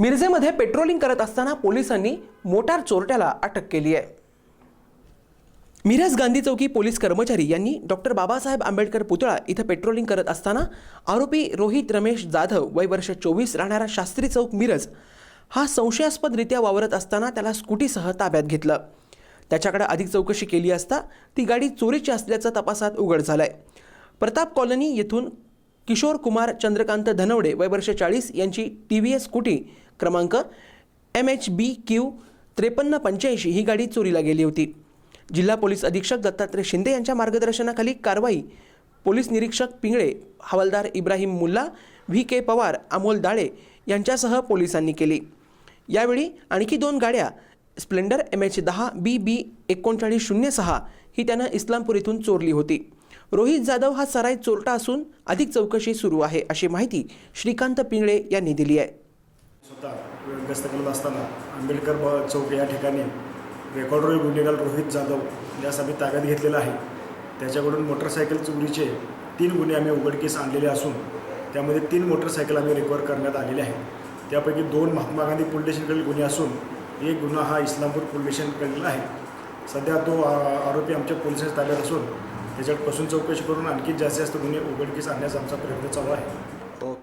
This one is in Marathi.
मिरजेमध्ये पेट्रोलिंग करत असताना पोलिसांनी मोटार चोरट्याला अटक केली आहे. मिरज गांधी चौकी पोलीस कर्मचारी यांनी डॉक्टर बाबासाहेब आंबेडकर पुतळा इथं पेट्रोलिंग करत असताना आरोपी रोहित रमेश जाधव वय वर्ष चोवीस राहणारा शास्त्री चौक मिरज हा संशयास्पदरित्या वावरत असताना त्याला स्कूटीसह ताब्यात घेतलं. त्याच्याकडे अधिक चौकशी केली असता ती गाडी चोरीची असल्याचं तपासात उघड झालंय. प्रताप कॉलनी येथून किशोर कुमार चंद्रकांत धनवडे वय वर्ष चाळीस यांची टी व्ही एस स्कूटी क्रमांक एम एच बी क्यू त्रेपन्न पंच्याऐंशी. ही गाडी चोरीला गेली होती. जिल्हा पोलीस अधीक्षक दत्तात्रय शिंदे यांच्या मार्गदर्शनाखाली कारवाई. पोलीस निरीक्षक पिंगळे हवालदार इब्राहिम मुल्ला व्ही के पवार अमोल दाळे यांच्यासह पोलिसांनी केली. यावेळी आणखी दोन गाड्या स्प्लेंडर एम एच दहा बी बी एकोणचाळीस शून्य सहा ही त्यानं इस्लामपूर इथून चोरली होती. रोहित जाधव हा सराय चोरटा असून अधिक चौकशी सुरू आहे अशी माहिती श्रीकांत पिंगळे यांनी दिली आहे. गस्त करत असताना आंबेडकर ब चौक या ठिकाणी रेकॉर्डर गुन्हेगार रोहित जाधव यास आम्ही ताब्यात घेतलेला आहे. त्याच्याकडून मोटरसायकल चोरीचे तीन गुन्हे आम्ही उघडकीस आणलेले असून त्यामध्ये तीन मोटरसायकल आम्ही रिकवर करण्यात आलेले आहेत. त्यापैकी दोन महात्मा गांधी पोलीस स्टेशनकडील गुन्हे असून एक गुन्हा हा इस्लामपूर पोलीस स्टेशनकडील आहे. सध्या तो आरोपी आमच्या पोलिसांच्या ताब्यात असून त्याच्यापासून चौकशी करून आणखी जास्तीत जास्त गुन्हे उघडकीस आणण्याचा आमचा प्रयत्न चालू आहे.